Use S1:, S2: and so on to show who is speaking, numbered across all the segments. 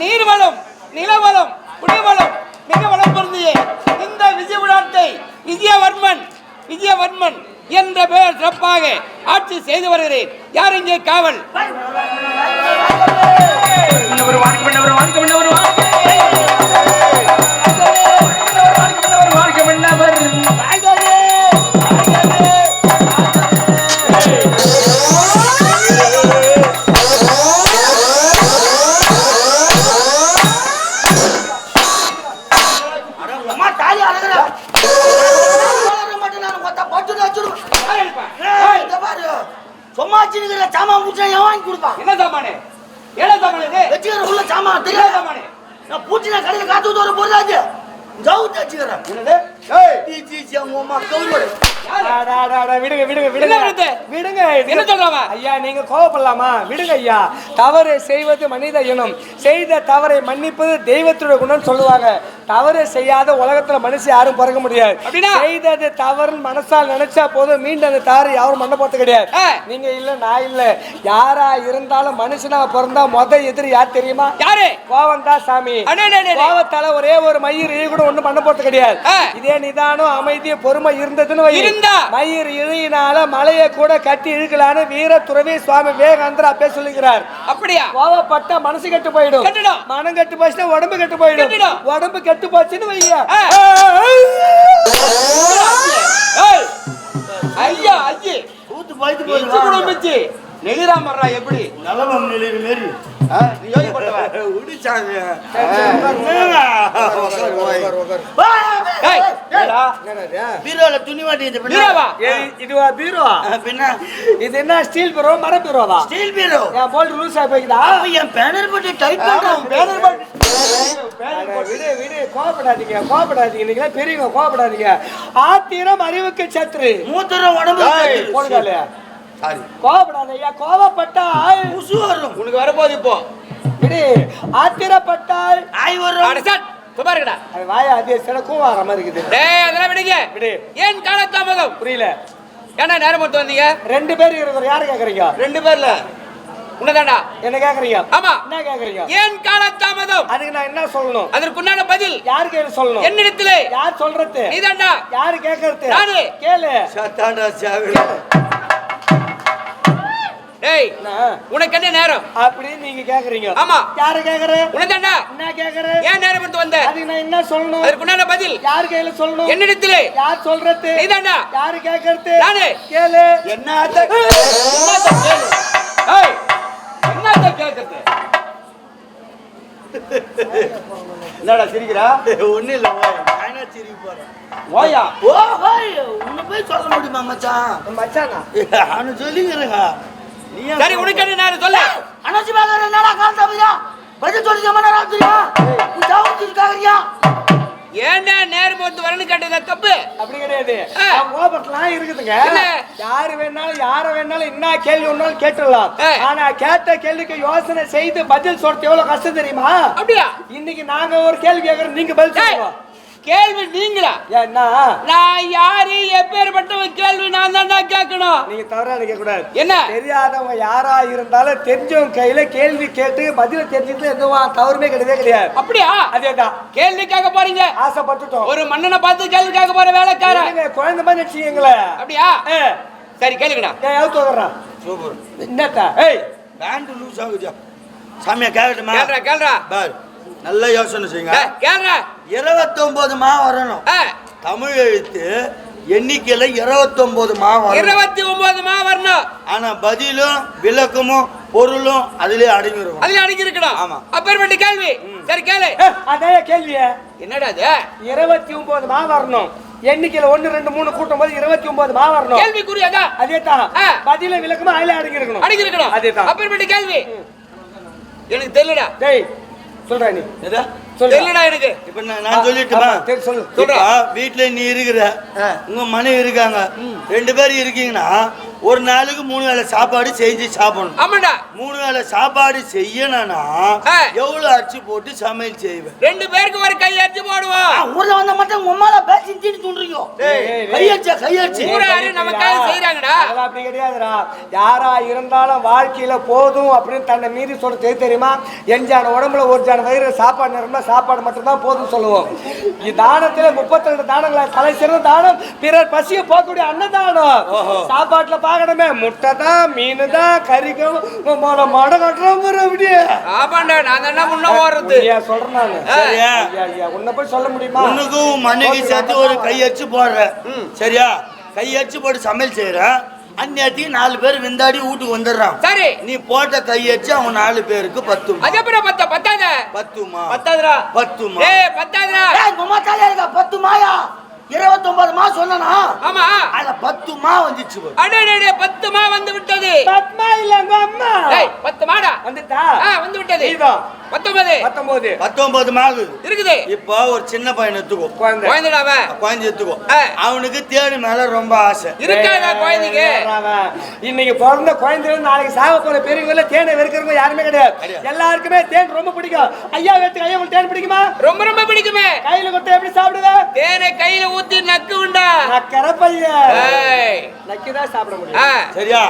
S1: நீர்வளம் நிலவளம் குடிவளம் மிக வளம் பொருந்திய இந்த விஜயபுரத்தை விஜயவர்மன் விஜயவர்மன் என்ற பெயர் சிறப்பாக ஆட்சி செய்து வருகிறேன். யார் இங்கே காவல்?
S2: வணக்கம் வணக்கம் வணக்கம் விடுங்க. விடுங்க.
S1: என்ன?
S2: ஐயா நீங்க கோவப்படலாமா? விடுங்க ஐயா. தவறு செய்வது மனித இனம். செய்த தவறை மன்னிப்பது தெய்வத்துடைய குணம் சொல்லுவாங்க. தவறு செய்யாத உலகத்துல மனுஷன் யாரும் பிறக்க முடியாது? செய்தது தவறுன்னு மனசால் நினைச்சா போதும் மீண்டும் அந்த தவறு யாரும் மண்ண போறது கிடையாது. நீங்க இல்ல நான் இல்ல யாரா இருந்தாலும் மனுஷனா பிறந்தா முத எதிரி யார் தெரியுமா
S1: யாரு
S2: கோவம் தான் சாமி. கோவத்தால ஒரே ஒரு மயிர் இழி கூட ஒண்ணும் பண்ண போறது கிடையாது. இதே நிதானம் அமைதி பொறுமை இருந்ததுன்னு.
S1: இருந்தா?
S2: மயிர் இழியினால மலையை கூட கட்டி இழுக்கலான்னு வீர துறவி சுவாமி விவேகானந்தர் அப்பே சொல்லுகிறார்
S1: அப்படியா
S2: கோவப்பட்ட மனசு கெட்டு போயிடும். மனம் கெட்டு போச்சுன்னா உடம்பு கெட்டு போயிடும். உடம்பு கெட்டு போச்சுன்னு வைங்க.
S1: ஐயா ஐயே.
S3: ஊத்து போயிட்டு
S1: இஞ்சி குடும்பிச்சு நெகிராமர்ரா எப்படி?
S3: நல்லவன் நிலையில மாரி
S1: ஆ, நீ யோகிப்பட்டவன்
S3: உடிச்சாங்க. பீரோல துணி மாட்டி இந்த
S1: பீரோவா?
S2: ஏய், இதுவா பீரோ?
S3: பின்ன.
S2: இது என்ன ஸ்டீல் பீரோ மர பீரோவா?
S3: Steel bureau.
S2: என் போல்ட் லூஸ் ஆகி போய்க்குதா
S3: என் பேனர் போட்டு டைட் பண்றான் பேனர்
S2: விடு விடு கோவப்படாதீங்க கோவப்படாதீங்க. நீங்களே பெரியவங்க கோவப்படாதீங்க. ஆத்திரம் அறிவுக்கு சத்ரு.
S3: மூத்தரம் உடம்பு
S2: போடுங்க
S3: சாரி.
S2: கோவப்படாத ஐயா கோவப்பட்டால்
S3: குசு வரும்.
S1: உனக்கு வரப்போகுது இப்போ.
S2: ஆத்திரப்பட்டால்
S3: ஆய் வரும்.
S1: சும்மா இருக்கடா.
S2: அது வாயா அதே சில கூவார மாதிரி இருக்குது.
S1: டேய் அதெல்லாம் விடுங்க.
S2: விடு.
S1: ஏன் காலதாமதம்?
S2: புரியல.
S1: ஏன்னா நேரம் மட்டும் வந்தீங்க?
S2: ரெண்டு பேர் இருக்கிற யாரு கேக்குறீங்க?
S1: ரெண்டு பேர்ல. உன்னதாண்டா
S2: என்ன கேக்குறீங்க?
S1: ஆமா.
S2: என்ன கேக்குறீங்க?
S1: ஏன் காலதாமதம்?
S2: அதுக்கு நான் என்ன சொல்லணும்?
S1: அதற்குண்டான பதில்.
S2: யாருக்கு என்ன சொல்லணும்?
S1: என்னிடத்திலே.
S2: யார் சொல்றது?
S1: நீதாண்டா
S2: யாரு கேக்குறது?
S1: நானு.
S2: கேளு.
S3: சத்தாண்டா சாவி
S1: டேய்? உனக்கு என்ன நேரம்?
S2: அப்படின்னு நீங்க கேக்குறீங்க.
S1: ஆமா.
S2: யாரு கேக்குற?
S1: உனதாண்டா
S2: என்ன? கேக்குற?
S1: ஏன் நேரம் மட்டும் வந்த?
S2: அதுக்கு நான் என்ன சொல்லணும்?
S1: அதற்குண்டான பதில்.
S2: யார் கையில சொல்லணும்?
S1: என்னிடத்திலே
S2: யார் சொல்றது?
S1: நீதாண்டா
S2: யாரு கேக்குறது?
S1: நானு.
S2: கேளு.
S3: என்ன
S1: என்னத்த கேளு ஏய் என்னத்த கேக்குறது? என்னடா சிரிக்கிறா?
S3: ஒண்ணு இல்ல ஓய். நானா சிரிக்க போறேன்.
S1: ஓயா?
S3: ஓ ஹோய் உன்னை போய் சொல்ல முடியுமா மச்சான்?
S2: மச்சானா?
S3: அவனு சொல்லிக்கிறேங்க
S1: சரி உனக்கு என்ன நேரம் சொல்ல.
S3: அனசி பாக்கற என்னடா கால் தப்பியா பதில் சொல்லி ஜமன ராத்திரியா நீ ஜவுத்து காகறியா
S1: ஏன்டா நேரம் வந்து வரணும் கேட்டதா? தப்பு.
S2: அப்படி கிடையாது. கோபத்தெல்லாம் இருக்குதுங்க? யாரு வேணாலும் யார வேணாலும் என்ன கேள்வி ஒன்னாலும் கேட்டுடலாம். ஆனா கேட்ட கேள்விக்கு யோசனை செய்து பதில் சொல்றது எவ்வளவு கஷ்டம் தெரியுமா?
S1: அப்படியா?
S2: இன்னைக்கு நாங்க ஒரு கேள்வி கேக்குறோம் நீங்க பதில் சொல்லுங்க.
S1: கேள்வி நீங்களா?
S2: என்ன
S1: நான் யாரு? எப்பேற்பட்டவன் கேள்வி நான் தான்டா கேட்கணும்.
S2: நீங்க தவறா நினைக்க கூடாது
S1: என்ன?
S2: தெரியாதவங்க யாரா இருந்தாலும் தெரிஞ்சவங்க கையில கேள்வி கேட்டு பதில தெரிஞ்சுட்டு எதுவும் தவறுமே கிடையவே கிடையாது.
S1: அப்படியா?
S2: அதேதான்.
S1: கேள்வி கேட்க போறீங்க.
S2: ஆசைப்பட்டுட்டோம்.
S1: ஒரு மன்னனை பார்த்து கேள்வி கேட்க போற வேலைக்காரன்.
S2: குழந்தை மாதிரி நினைச்சீங்களே
S1: அப்படியா? சரி கேளுங்கடா.
S2: ஏன் வர்றான்
S3: சூப்பர்.
S2: என்னத்தா? ஏய்
S3: பேண்ட் லூஸ் ஆகுதா சாமியா கேட்கட்டுமா
S1: கேள்றா கேள்றா
S3: பார் நல்ல யோசனை செய்யுங்க.
S1: கேள்றா
S3: இருபத்தொன்பது மா வரணும். தமிழ் எழுத்து எண்ணிக்கையில இருபத்தொன்பது மா வரணும்.
S1: இருபத்தி ஒன்பது மா வரணும்.
S3: ஆனா பதிலும் விளக்கமும் பொருளும் அதிலே அடங்கி இருக்கும்
S1: அதுல அடங்கி இருக்கணும்
S3: ஆமா.
S1: அப்பேற்பட்ட கேள்வி. சரி கேளு.
S2: ஏய், அதான் கேள்விய.
S1: என்னடா அது?
S2: இருபத்தி ஒன்பது மா வரணும். எண்ணிக்கையில ஒண்ணு ரெண்டு மூணு கூட்டும் போது இருபத்தி ஒன்பது மா வரணும்.
S1: கேள்விக்குரிய அதா?
S2: அதே தான். பதில விளக்கமா அதுல அடங்கி இருக்கணும்
S1: அடங்கி இருக்கணும்
S2: அதேதான்.
S1: அப்பேற்பட்ட கேள்வி. எனக்கு தெரியலடா.
S2: டேய் சொல்றா நீ.
S3: எதா?
S2: சொல்லு
S1: தெரியலடா எனக்கு.
S3: இப்ப நான் சொல்லட்டுமா?
S2: சரி, சொல்லு.
S1: சொல்றா.
S3: வீட்டுல நீ இருக்கிற உங்க மனைவி இருக்காங்க. ரெண்டு பேரும் இருக்கீங்கன்னா ஒரு நாளுக்கு மூணு வேளை சாப்பாடு செஞ்சு சாப்பிடணும். மூணு வேளை சாப்பாடு செய்யணும்னா. எவ்வளவு அரிசி போட்டு சமையல் செய்வேன்?
S1: ரெண்டு பேருக்கு ஒரு கை அடிச்சு போடுவோம்.
S3: ஊர்ல வந்த மட்டும் உங்க அம்மால பேசி
S2: ஏய், ஏய்,
S3: கையடிச்சா கையடிச்சு
S1: ஊரா யாரு? நமக்காக செய்றாங்கடா.
S2: அதெல்லாம் அப்படி கிடையாதுடா. யாரா இருந்தாலும் வாழ்க்கையில போதும் அப்படின்னு தன்னை மீறி சொல்ல தெரிய தெரியுமா எஞ்சான உடம்புல ஒரு ஜான வயிறு சாப்பாடு நிரம்ப சாப்பாடு மட்டும்தான் போதும் சொல்லுவோம். தானத்துல முப்பத்தி ரெண்டு தானங்களா தலை சிறந்த தானம் பிறர் பசியை போக்கக்கூடிய அன்னதானம். சாப்பாட்டுல பார்க்கணுமே முட்டை தான் மீன் தான் கறிக்கும் மொட மொட கட்டுறோம் அப்படியே.
S1: ஆமாண்டா நான் என்ன முன்ன ஓடுறது
S2: சொல்றேன் நானு. உன்னை போய் சொல்ல முடியுமா?
S3: உனக்கும் மனைவி சேர்த்து ஒரு கையடிச்சு போடுற சரியா? கையடிச்சு போட்டு சமையல் செய்யற அந்நேரத்துக்கு நாலு பேர் விந்தாடி வீட்டுக்கு வந்துடுறான்.
S1: சரி.
S3: நீ போட்ட கையடிச்சு அவன் நாலு பேருக்கு பத்துமா?
S1: அது அப்புறம் பத்த பத்தாத?
S3: பத்துமா?
S1: பத்தாதுடா.
S3: பத்துமா?
S1: ஏய் பத்தாதுடா.
S3: ஏய், உங்க அம்மா தலையா இருக்கா? பத்து மாயா இருபத்தொன்பது மா சொன்னா
S1: ஆமா.
S3: அதுல பத்து மா வந்துச்சு.
S1: அடடே பத்து மா வந்து விட்டது.
S2: பத்மா இல்ல உங்க அம்மா?
S1: ஏய் பத்து மாடா.
S2: வந்துட்டா?
S1: ஆ வந்து விட்டது. பத்தொன்பது.
S2: பத்தொன்பது.
S3: பத்தொன்பது மாகுது
S1: இருக்குது.
S3: இப்போ ஒரு சின்ன பையன் எடுத்துக்கோ.
S2: குழந்தை.
S1: குழந்தைடா அவன்
S3: குழந்தை எடுத்துக்கோ. அவனுக்கு தேடு மேல ரொம்ப ஆசை.
S1: இருக்காதா குழந்தைக்கு.
S2: இன்னைக்கு பிறந்த குழந்தைகள் நாளைக்கு சாக போற பெரியவங்கள தேனை வெறுக்கிறவங்க யாருமே கிடையாது. எல்லாருக்குமே தேன் ரொம்ப பிடிக்கும். ஐயா வேத்துக்கு ஐயா உங்களுக்கு தேன் பிடிக்குமா?
S1: ரொம்ப ரொம்ப பிடிக்குமே.
S2: கையில கொட்ட எப்படி சாப்பிடுவேன்
S1: தேனை கையில ஊத்தி நக்கு உண்டா?
S2: நக்கற பையன்
S1: ஏய்.
S2: நக்கிதான் சாப்பிட
S1: ஆ,
S2: முடியும்
S3: சரியா?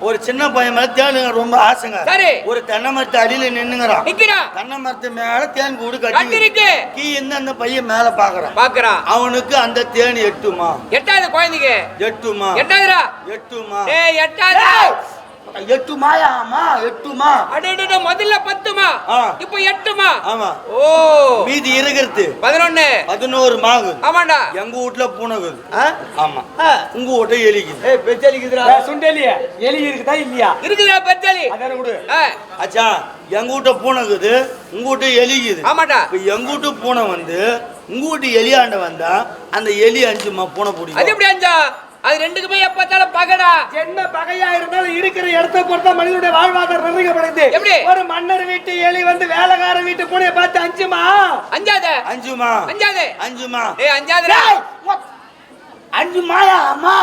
S3: ஒரு சின்ன பையன் மேல தேனு ரொம்ப ஆசைங்க.
S1: சரி.
S3: ஒரு தென்னை மரத்து அடியில நின்னுங்கிறான்.
S1: நிக்கிறான்
S3: தென்னை மரத்து மேல தேன் கூடு
S1: கட்டி இருக்கு.
S3: கீ இருந்து அந்த பையன் மேல பாக்குறான்.
S1: பாக்குறான்.
S3: அவனுக்கு அந்த தேன் எட்டுமா?
S1: எட்டாவது குழந்தைக்கு.
S3: எட்டுமா?
S1: எட்டாவதுடா
S3: எட்டுமா?
S1: ஏய் எட்டாவது
S3: எட்டுமாயா? அம்மா எட்டுமா?
S1: அடடட முதல்ல பத்துமா. இப்போ எட்டுமா?
S3: ஆமா.
S1: ஓ.
S3: மீதி இருக்கிறது
S1: பதினொன்னு.
S3: பதினோரு மாகு
S1: ஆமாண்டா.
S3: எங்க வீட்டுல பூனைகுது ஆமா. உங்க வீட்டை எலிக்குது.
S2: ஏய் பெச்சலிக்குதுடா சுண்டலிய? எலி இருக்குதா இல்லையா?
S1: இருக்குதா பெத்தாலி
S2: அதான கொடு
S3: அச்சா எங்க வீட்டை பூனைக்குது உங்க வீட்டை எலிக்குது.
S1: ஆமாடா
S3: இப்ப எங்க வீட்டு பூனை வந்து உங்க வீட்டு எலியாண்ட வந்தா அந்த எலி அஞ்சுமா பூனை
S1: அது
S3: பிடிக்கும்
S1: எப்படி அஞ்சா? அது ரெண்டுக்குமே எப்பத்தாலும் பகடா.
S2: என்ன பகையா இருந்தாலும் இருக்கிற இடத்த பொறுத்தா மனிதனுடைய வாழ்வாதாரம் நிர்ணயிக்கப்படுது
S1: எப்படி?
S2: ஒரு மன்னர் வீட்டு எலி வந்து வேலைக்கார வீட்டு பூனையை பார்த்து அஞ்சுமா?
S1: அஞ்சாத.
S3: அஞ்சுமா?
S1: அஞ்சாது.
S3: அஞ்சுமா?
S1: ஏய் அஞ்சாதுடா.
S3: அஞ்சு மாயா அம்மா?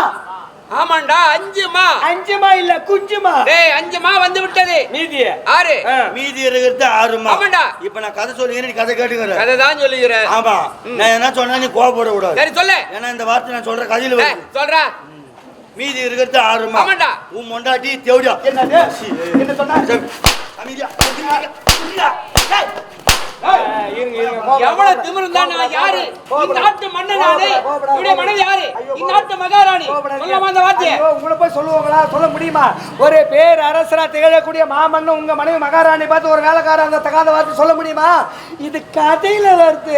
S1: ஆமாண்டா அஞ்சுமா?
S2: அஞ்சுமா இல்ல குஞ்சுமா?
S1: டேய் அஞ்சுமா வந்து விட்டது
S2: மீதிய?
S1: ஆறு.
S2: ஆ.
S3: மீதி இருக்கிறது ஆறுமா?
S1: ஆமாண்டா.
S3: இப்ப நான் கதை சொல்லுங்க நீ கதை கேட்டுக்கிற.
S1: கதை தான் சொல்லுகிறேன்
S3: ஆமா நான் என்ன சொன்னா நீ கோவப்பட கூடாது
S1: சரி சொல்லு.
S3: ஏன்னா இந்த வார்த்தை நான் சொல்ற கதையில வருது.
S1: சொல்றா.
S3: மீதி இருக்கிறது ஆறுமா?
S1: ஆமாண்டா.
S3: உன் மொண்டாட்டி தேவடியா?
S2: என்னது? என்ன சொன்னா?
S3: அமைதியா,
S1: எவ்வளவு திமிரு இருந்தா நான் யாரு? இந்நாட்டு மன்னன் நானே மனைவி யாரு? இந்நாட்டு மகாராணி. சொல்லாம அந்த வார்த்தையை?
S2: உங்களை போய் சொல்லுவாங்களா? சொல்ல முடியுமா? ஒரு பேர் அரசரா திகழக்கூடிய மாமன்னன் உங்க மனைவி மகாராணி பார்த்து ஒரு வேலைக்காரன் அந்த தகாத வார்த்தை சொல்ல முடியுமா? இது கதையில வருது.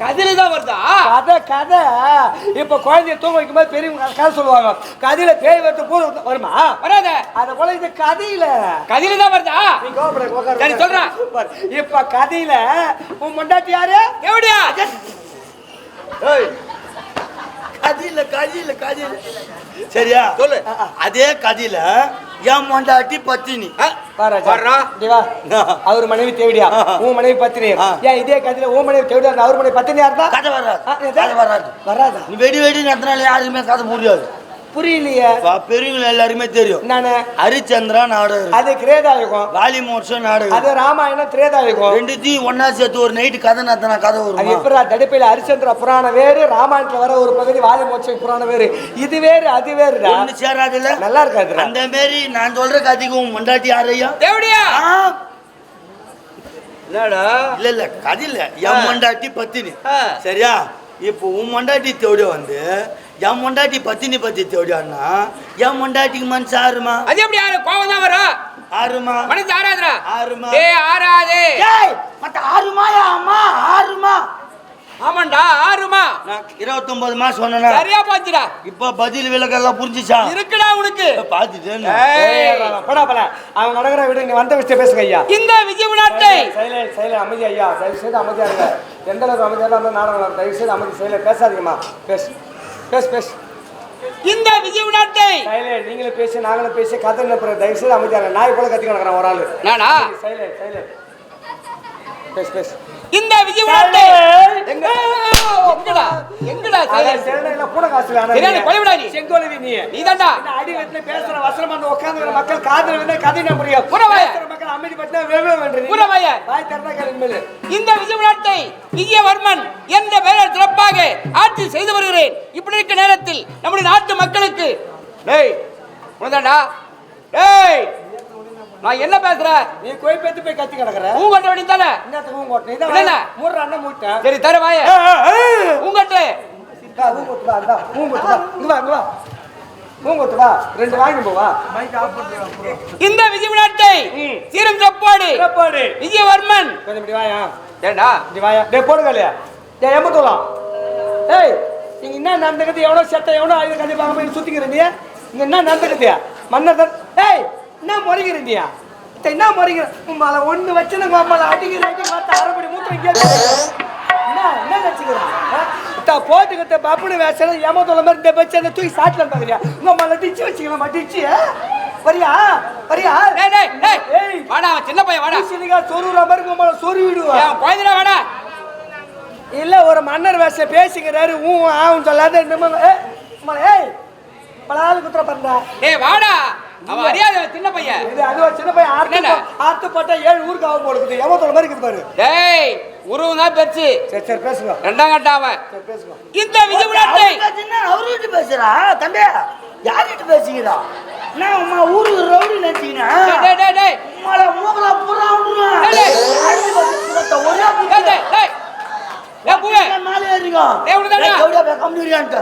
S1: கதில தான் வருதா?
S2: கதை கதை. இப்ப குழந்தைய தூங்க வைக்கும் போது பெரியவங்க கதை சொல்லுவாங்க. கதையில பேய் வரத்து பூ வருமா?
S1: வராத.
S2: அத போல இது கதையில.
S1: கதில தான் வருதா?
S2: நீ கோபப்பட உட்காரு,
S1: சரி. சொல்றேன்.
S2: இப்ப கதையில உன் முண்டாட்டி யாரு?
S1: எப்படியா
S3: ஏய், கதையில கதையில கதையில. சரியா?
S1: சொல்லு.
S3: அதே கதையில என் மொண்டாட்டி பத்தினி.
S2: அவர் மனைவி தேவடியா? உன் மனைவி பத்தினி
S3: ஆ.
S2: ஏன் இதே கதையில உன் மனைவி தேவடியா அவர் மனைவி பத்தினியா இருந்தா?
S3: கதை வராது. வராது. நீ வெடி வெடி நடத்தினால யாருக்குமே கதை முடியாது
S2: புரியலையே.
S3: பெரியவங்க எல்லாருமே தெரியும்.
S2: நானு
S3: ஹரிச்சந்திரா நாடகம்
S2: அது கிரேதாயுகம்
S3: வாலி மோட்சம் நாடகம்
S2: அது ராமாயணம் திரேதாயுகம்.
S3: ரெண்டுத்தையும் ஒன்னா சேர்த்து ஒரு நைட்டு கதை நடத்தினா கதை
S2: அது
S3: வருமா
S2: எப்படா தடுப்பையில ஹரிச்சந்திர புராணம் வேறு ராமாயணத்துல வர ஒரு பகுதி வாலி மோட்சம் புராணம் வேறு. இது வேறு அது வேறுடா.
S3: ஒண்ணு சேராதுல்ல?
S2: நல்லா இருக்காதுடா.
S3: அந்த மாரி நான் சொல்ற கதைக்கு உன் மொண்டாட்டி யாரையா
S1: எப்படியா
S3: ஆ,
S1: என்னடா?
S3: இல்ல இல்ல கதை இல்ல. என் மொண்டாட்டி பத்தினி.
S1: ஆ.
S3: சரியா? இப்போ உன் மொண்டாட்டி தேவடியா வந்து என் மொண்டாட்டி பத்தினி பத்தி தேவடியான்னா என் மொண்டாட்டிக்கு மனசு ஆறுமா
S1: அது எப்படி யாரு? கோவம் தான் வரும்.
S3: ஆறுமா?
S1: மனசு ஆறாதுடா
S3: ஆறுமா?
S1: ஏய் ஆறாது.
S3: ஏய் மத்த ஆறுமாயா அம்மா? ஆறுமா?
S1: ஆமாண்டா ஆறுமா.
S3: நான் இருபத்தொன்பது மாசம் சொன்னேனா?
S1: சரியா போச்சுடா.
S3: இப்ப பதில் விளக்கெல்லாம் புரிஞ்சுச்சா?
S1: இருக்குடா உனக்கு.
S3: பாத்துட்டேன்
S1: ஏய்,
S2: படா பல அவங்க நடக்கிற விடு நீ வந்த விஷயம் பேசுங்க ஐயா.
S1: இந்த விஜய் நாட்டை
S2: சைலண்ட் சைலண்ட் அமைதி ஐயா. தயவு செய்து அமைதியா இருங்க. எந்த அளவுக்கு அமைதியாக இருந்தால் நாடகம். தயவு செய்து அமைதி சைலண்ட் பேசாதீங்கம்மா. பேசு. பேசு பேசு.
S1: இந்த விஜய் நாட்டை
S2: சைலண்ட் நீங்களும் பேசி நாங்களும் பேசி. கதை நினைப்புற தயவு செய்து அமைதியா இருங்க நாய் போல கத்தி கிடக்குறேன் ஒரு ஆளு.
S1: நானா?
S2: சைலண்ட் சைலண்ட் பேசு பேசு.
S1: இந்த விஜய் எங்கடா? எங்கடா
S2: அதான்
S1: சரி
S2: சென்னையில பூனை காசுல
S1: சரியான
S2: நீ.
S1: கொலைவிடா நீ.
S2: செங்கோலவி நீ.
S1: நீதான்டா.
S2: இந்த அடி வெட்டில பேசுற வசனம் வந்து உட்கார்ந்து மக்கள் காதுல விழுந்தா கதை என்ன புரியும்
S1: புறவாய.
S2: மக்கள் அமைதி பட்டினா வேவே வேண்டு
S1: புறவாய.
S2: வாய். திறந்தா கேளுங்க
S1: இந்த விஜய் விளையாட்டை விஜயவர்மன் என்ற பெயரில் சிறப்பாக ஆட்சி செய்து வருகிறேன்? இப்படி இருக்க நேரத்தில் நம்முடைய நாட்டு மக்களுக்கு டேய் உனதாண்டா டேய் நான் என்ன பேசுறேன்
S2: நீ கோய் பேத்து போய் கத்தி கிடக்குற?
S1: உங்கள்கிட்ட வேண்டி தானே?
S2: என்னத்துக்கு ஊன் கொட்டணும் இதான்
S1: இல்ல, இல்ல.
S2: மூணு அண்ணன் மூட்டேன்
S1: சரி தர வாய. உங்கள்கிட்ட
S2: ஊன் கொத்து வா இந்தா. ஊன் கொத்து வா. இங்க வா இங்க வா. ஊன் கொத்து வா. ரெண்டு வாங்கி போவா
S1: இந்த விஜய் விளையாட்டை சீரம் செப்பாடு
S2: சிறப்பாடு.
S1: விஜயவர்மன்.
S2: கொஞ்சம் இப்படி வாயா.
S1: ஏண்டா?
S2: இப்படி வாயா. டேய் போடுங்க இல்லையா? டேய் எம்பத்தோலாம் ஏய் நீங்க என்ன நடந்துக்குது எவ்வளோ செத்த எவ்வளோ ஆயுத கதை பார்க்க போய் சுத்திக்கிறீங்க இங்க என்ன நடந்துக்குது மன்னர் ஏய் என்ன முறைகிறீங்க என்ன முறைகிற உம்மால ஒண்ணு வச்சு நாங்க அம்மால அடிக்கிற அடி மாத்த அரைப்படி மூத்திரம் கேட்டு என்ன என்ன நினைச்சுக்கிறேன் போட்டுக்கிட்ட பப்புனு வேசல ஏமாத்தோல மாதிரி இந்த வச்சு அந்த தூக்கி சாட்டில் பாக்குறியா? உங்க அம்மால டிச்சு வச்சுக்கலாம் டிச்சு வரியா வரியா?
S1: டேய் டேய் டேய்
S2: ஏய்
S1: வாடா சின்ன பையன் வாடா.
S2: சினிகா சொருகிற மாதிரி உங்க அம்மால சொருவி விடுவா?
S1: குழந்தைடா வாடா.
S2: இல்ல ஒரு மன்னர் வேஷ பேசிக்கிறாரு ஊ ஆவும் சொல்லாத நம்ம ஏ அம்மா, ஏய் பலால் குத்துற பண்ணா
S1: டேய் வாடா. அவன் அறியாத சின்ன பையன்.
S2: இது அது ஒரு சின்ன பையன்? போ- ஆத்து போட்டா ஏழு ஊருக்கு ஆகும் போடுக்குது எவ்வளோ மாதிரி இருக்குது பாரு.
S1: டேய் உருவம் தான் பெருசு.
S2: சரி சரி பேசுங்க.
S1: ரெண்டாம் கட்ட அவன்.
S2: சரி பேசுங்க.
S1: இந்த விஜய் விளையாட்டை.
S3: அவர்கிட்ட பேசுறா? தம்பி யார்கிட்ட பேசுகிறா? நான் உமா ஊருக்கு ரவுடி நினைச்சீங்கன்னா
S1: டேய் டேய் டேய்
S3: உமால மூக்கலா பத்து சுரத்த ஒரே மேலே பே, கம்முனியான்ட்டு.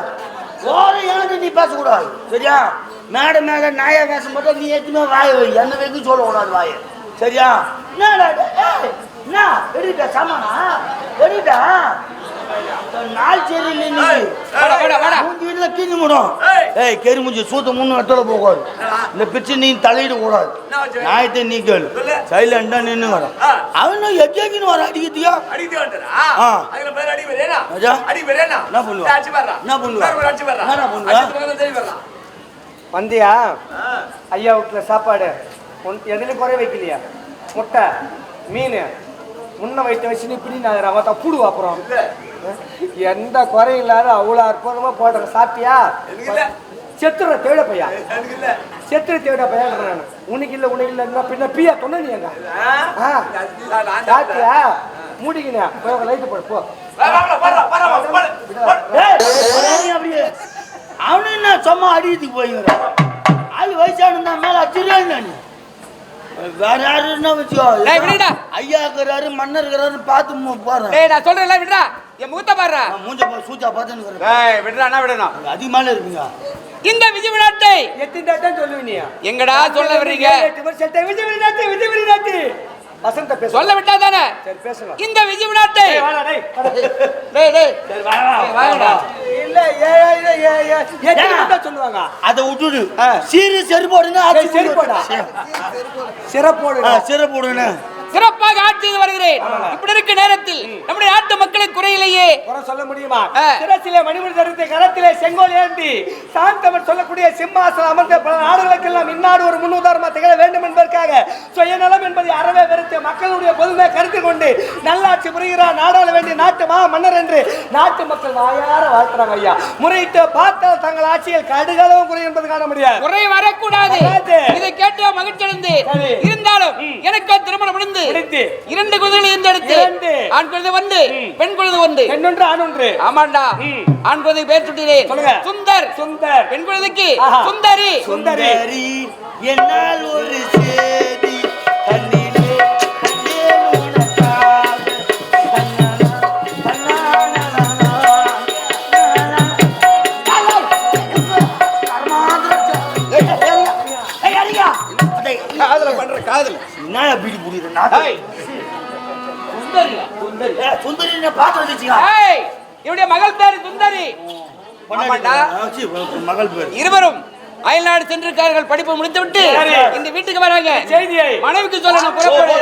S3: ஓரம் எனக்கு நீ பேசக்கூடாது. சரியா? மேடை மேல நாயா பேச மட்டும் நீ எதுவுமே வாய வை. என்ன வைக்கும் சொல்லக்கூடாது வாய. சரியா? என்ன? எடுட்டா சாமானா எடுட்டா நாள் கீஞ்சு முடும். ஏய். கெரி மூஞ்சி சூத்த முன்னு இடத்துல போகாது. இந்த பிச்சு நீ தலையிட கூடாது. நாயத்தை நீ கேளு. சைலண்டா நின்னு வர. அவனும் எக்கேக்கின்னு வர அடிக்கிறதுயா
S4: அடித்து வந்துட்டா?
S3: ஆ.
S4: அதுல பேர் அடி வரேனா
S3: ராஜா.
S4: அடி வரேனா
S3: என்ன பண்ணுவா? என்ன பண்ணுவா? என்னடா பண்ணுவா?
S2: வந்தியா ஐயா வீட்டுல சாப்பாடு உன் எதுலையும் குறை வைக்கலையா முட்டை மீன் முன்ன வயிற்று வச்சு இப்படி நான் அவன் தான் கூடுவா அப்புறம் எந்த குறையும் இல்லாத அவ்வளோ அற்புதமா போடுற சாப்பிட்டியா. செத்துற தேட பையா செத்துற தேட பையன் நான் உனக்கு இல்லை உனக்கு இல்லை பின்ன பியா சொன்ன நீ எங்க சாப்பிட்டியா மூடிக்கினே போய் லைட்டு போடு போ
S3: அப்படியே அவனு என்ன சும்மா அடிக்கிறதுக்கு போய்ங்கிறான் ஆள் வயசானு தான் மேல அச்சிருக்காங்க நீ? வேற யாரு என்ன வச்சோ
S1: டேய், விடுடா.
S3: ஐயா இருக்கிறாரு மன்னர் இருக்கிறாரு பார்த்து போறேன்
S1: டேய் நான் சொல்றேன்ல விடுடா. என் முகத்தை
S3: நான் மூஞ்ச பா- சூச்சா பார்த்துன்னு
S1: டேய் விடுடா என்ன விடணும்?
S3: அதிகமான இருப்பீங்க.
S1: இந்த விஜய் விளையாட்டை
S2: எத்தனை தான் சொல்லுவீங்க?
S1: எங்கடா சொல்ல வர்றீங்க?
S2: விஜய் விஜய் விஜய் விஜய் வசந்த பேச.
S1: சொல்ல விட்டா தானே
S2: சரி பேசுங்க
S1: இந்த விஜய்
S2: வாடா, டேய்.
S1: டேய் டேய். டேய், வாங்கடா
S2: இல்ல ஏ ஏ ஏ ஏ தான் சொல்லுவாங்க.
S3: அதை விட்டுடு. சீரு செருப்போடுன்னு
S2: ஏய்,
S3: ஆச்சு
S2: செருப்போடா. சிறப்போடு
S3: சிறப்பு விடுன்னு
S1: சிறப்பாக ஆட்சி செய்து வருகிறேன். இப்படி இருக்க நேரத்தில் நம்முடைய நாட்டு மக்களுக்கு குறையிலேயே.
S2: குறை சொல்ல முடியுமா. சிரசிலே மணிமணி கரத்திலே செங்கோல் ஏந்தி சாந்தமன் சொல்லக்கூடிய சிம்மாசனம் அமர்ந்த பல நாடுகளுக்கெல்லாம் இந்நாடு ஒரு முன்னுதாரணமா திகழ வேண்டும் என்பதற்காக சுயநலம் என்பதை அறவே வெறுத்து மக்களுடைய பொதுமை கருத்தில் கொண்டு நல்லாட்சி புரிகிறார் நாடாள வேண்டிய நாட்டு மா மன்னர் என்று நாட்டு மக்கள் வாயார வாழ்த்துறாங்க ஐயா. முறையிட்டு பார்த்தால் தங்கள் ஆட்சியில் கடுகளவும் குறை என்பது காண முடியாது.
S1: குறை வரக்கூடாது. இதை கேட்டு மகிழ்ச்சி. இருந்தாலும் எனக்கு திருமணம் முடிந்து.
S2: முடிந்து.
S1: இரண்டு குழந்தைகள் இருந்தெடுத்து
S2: இரண்டு.
S1: ஆண் குழந்தை ஒன்று பெண் குழந்தை ஒன்று
S2: பெண்ணொன்று ஆணொன்று
S1: ஆமாண்டா
S2: ம்.
S1: ஆண் குழந்தை பேர் சுட்டினேன்
S2: சொல்லுங்க.
S1: சுந்தர்
S2: சுந்தர்
S1: பெண் குழந்தைக்கு சுந்தரி.
S2: சுந்தரி
S3: என்னால் ஒரு சேதி என்ன பீடி புடிக்கிறேன்
S1: சுந்தரி. சுந்தரி
S3: என்ன பார்த்து வந்துச்சுங்க
S1: இவருடைய மகள் பேர் சுந்தரி.
S3: மகள் பேர்.
S1: இருவரும் அயல்நாடு சென்றிருக்கார்கள். படிப்பு
S2: முடித்துவிட்டு
S1: இந்த வீட்டுக்கு வராங்க. மனைவிக்கு சொல்லணும் புறப்படு